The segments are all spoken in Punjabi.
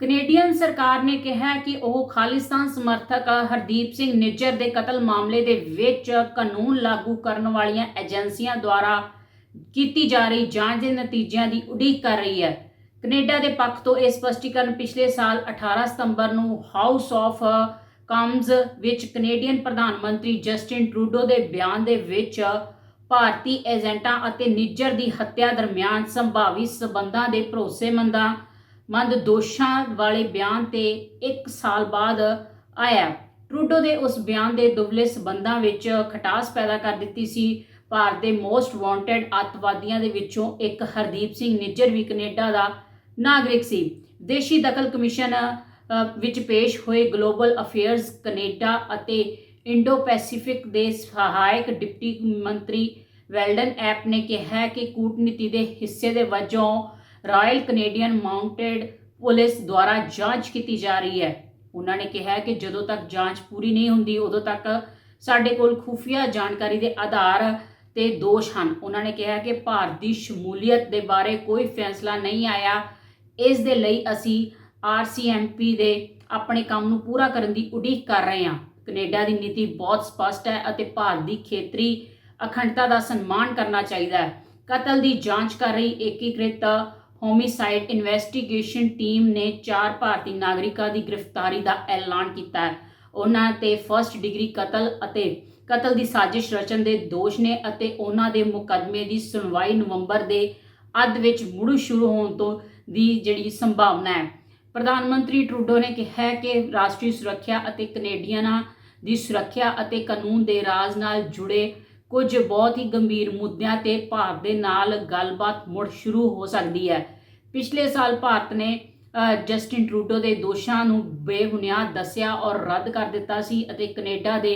ਕੈਨੇਡੀਅਨ ਸਰਕਾਰ ਨੇ ਕਿਹਾ ਕਿ ਉਹ ਖਾਲਿਸਤਾਨ ਸਮਰਥਕ ਹਰਦੀਪ ਸਿੰਘ ਨਿੱਜਰ ਦੇ ਕਤਲ ਮਾਮਲੇ ਦੇ ਵਿੱਚ ਕਾਨੂੰਨ ਲਾਗੂ ਕਰਨ ਵਾਲੀਆਂ ਏਜੰਸੀਆਂ ਦੁਆਰਾ ਕੀਤੀ ਜਾ ਰਹੀ ਜਾਂਚ ਦੇ ਨਤੀਜਿਆਂ ਦੀ ਉਡੀਕ ਕਰ ਰਹੀ ਹੈ। ਕੈਨੇਡਾ ਦੇ ਪੱਖ ਤੋਂ ਇਹ ਸਪਸ਼ਟੀਕਰਨ ਪਿਛਲੇ ਸਾਲ 18 ਸਤੰਬਰ ਨੂੰ ਹਾਊਸ ਆਫ ਕਾਮਜ਼ ਵਿੱਚ ਕੈਨੇਡੀਅਨ ਪ੍ਰਧਾਨ ਮੰਤਰੀ ਜਸਟਿਨ ਟਰੂਡੋ ਦੇ ਬਿਆਨ ਦੇ ਵਿੱਚ ਭਾਰਤੀ ਏਜੰਟਾਂ ਅਤੇ ਨਿੱਜਰ ਦੀ ਹੱਤਿਆ ਦਰਮਿਆਨ ਸੰਭਾਵੀ ਸਬੰਧਾਂ ਦੇ ਭਰੋਸੇਮੰਦਾਂ ਮੰਦ ਦੋਸ਼ਾਂ ਵਾਲੇ ਬਿਆਨ ਤੇ 1 ਸਾਲ ਬਾਅਦ ਆਇਆ। ਟਰੂਡੋ ਦੇ ਉਸ ਬਿਆਨ ਦੇ ਦੁਬਲੇ ਸਬੰਧਾਂ ਵਿੱਚ ਖਟਾਸ ਪੈਦਾ ਕਰ ਦਿੱਤੀ ਸੀ। ਭਾਰਤ ਦੇ ਮੋਸਟ ਵਾਂਟਡ ਅੱਤਵਾਦੀਆਂ ਦੇ ਵਿੱਚੋਂ ਇੱਕ ਹਰਦੀਪ ਸਿੰਘ ਨਿੱਜਰ ਵੀ ਕੈਨੇਡਾ ਦਾ ਨਾਗਰਿਕ ਸੀ। ਦੇਸ਼ੀ ਦਖਲ ਕਮਿਸ਼ਨ ਵਿੱਚ ਪੇਸ਼ ਹੋਏ ਗਲੋਬਲ ਅਫੇਅਰਸ ਕੈਨੇਡਾ ਅਤੇ ਇੰਡੋ ਪੈਸੀਫਿਕ ਦੇ ਸਹਾਇਕ ਡਿਪਟੀ ਮੰਤਰੀ ਵੈਲਡਨ ਐਪ ਨੇ ਕਿਹਾ ਕਿ ਕੂਟਨੀਤੀ ਦੇ ਹਿੱਸੇ ਦੇ ਵਜੋਂ ਰਾਇਲ ਕੈਨੇਡੀਅਨ ਮਾਊਂਟਡ ਪੁਲਿਸ ਦੁਆਰਾ ਜਾਂਚ ਕੀਤੀ ਜਾ ਰਹੀ ਹੈ। ਉਹਨਾਂ ਨੇ ਕਿਹਾ ਕਿ ਜਦੋਂ ਤੱਕ ਜਾਂਚ ਪੂਰੀ ਨਹੀਂ ਹੁੰਦੀ, ਉਦੋਂ ਤੱਕ ਸਾਡੇ ਕੋਲ ਖੁਫੀਆ ਜਾਣਕਾਰੀ ਦੇ ਆਧਾਰ ਤੇ ਦੋਸ਼ ਹਨ। ਉਹਨਾਂ ਨੇ ਕਿਹਾ ਕਿ ਭਾਰਤ ਦੀ ਸ਼ਮੂਲੀਅਤ ਦੇ ਬਾਰੇ ਕੋਈ ਫੈਸਲਾ ਨਹੀਂ ਆਇਆ। ਇਸ ਦੇ ਲਈ ਅਸੀਂ ਆਰਸੀਐਮਪੀ ਦੇ ਆਪਣੇ ਕੰਮ ਨੂੰ ਪੂਰਾ ਕਰਨ ਦੀ ਉਡੀਕ ਕਰ ਰਹੇ ਹਾਂ। ਕੈਨੇਡਾ ਦੀ ਨੀਤੀ ਬਹੁਤ ਸਪਸ਼ਟ ਹੈ ਅਤੇ ਭਾਰਤ ਦੀ ਖੇਤਰੀ ਅਖੰਡਤਾ ਦਾ ਸਨਮਾਨ ਕਰਨਾ ਚਾਹੀਦਾ ਹੈ। ਕਤਲ ਦੀ ਜਾਂਚ ਕਰ ਰਹੀ ਏਕੀਕ੍ਰਿਤ ਹੋਮਿਸਾਈਡ ਇਨਵੈਸਟੀਗੇਸ਼ਨ ਟੀਮ ਨੇ ਚਾਰ ਭਾਰਤੀ ਨਾਗਰਿਕਾਂ ਦੀ ਗ੍ਰਿਫਤਾਰੀ ਦਾ ਐਲਾਨ ਕੀਤਾ ਹੈ। ਉਹਨਾਂ ਤੇ ਫਰਸਟ ਡਿਗਰੀ ਕਤਲ ਅਤੇ ਕਤਲ ਦੀ ਸਾਜ਼ਿਸ਼ ਰਚਨ ਦੇ ਦੋਸ਼ ਨੇ ਅਤੇ ਉਹਨਾਂ ਦੇ ਮੁਕੱਦਮੇ ਦੀ ਸੁਣਵਾਈ ਨਵੰਬਰ ਦੇ ਅੱਧ ਵਿੱਚ ਮੁੜ ਸ਼ੁਰੂ ਹੋਣ ਤੋਂ ਦੀ ਜਿਹੜੀ ਸੰਭਾਵਨਾ ਹੈ। ਪ੍ਰਧਾਨ ਮੰਤਰੀ ਟਰੂਡੋ ਨੇ ਕਿਹਾ ਕਿ ਰਾਸ਼ਟਰੀ ਸੁਰੱਖਿਆ ਅਤੇ ਕੈਨੇਡੀਅਨਾਂ ਦੀ ਸੁਰੱਖਿਆ ਅਤੇ ਕਾਨੂੰਨ ਦੇ ਰਾਜ ਨਾਲ ਜੁੜੇ ਕੁਝ ਬਹੁਤ ਹੀ ਗੰਭੀਰ ਮੁੱਦਿਆਂ ਤੇ ਭਾਰਤ ਦੇ ਨਾਲ ਗੱਲਬਾਤ ਮੁੜ ਸ਼ੁਰੂ ਹੋ ਸਕਦੀ ਹੈ। ਪਿਛਲੇ ਸਾਲ ਭਾਰਤ ਨੇ ਜਸਟਿਨ ਟਰੂਡੋ ਦੇ ਦੋਸ਼ਾਂ ਨੂੰ ਬੇਬੁਨਿਆਦ ਦੱਸਿਆ ਔਰ ਰੱਦ ਕਰ ਦਿੱਤਾ ਸੀ ਅਤੇ ਕੈਨੇਡਾ ਦੇ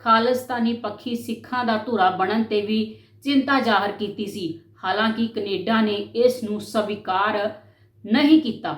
ਖਾਲਿਸਤਾਨੀ ਪੱਖੀ ਸਿੱਖਾਂ ਦਾ ਧੁਰਾ ਬਣਨ ਤੇ ਵੀ ਚਿੰਤਾ ਜ਼ਾਹਰ ਕੀਤੀ ਸੀ। ਹਾਲਾਂਕਿ ਕੈਨੇਡਾ ਨੇ ਇਸ ਨੂੰ ਸਵੀਕਾਰ ਨਹੀਂ ਕੀਤਾ।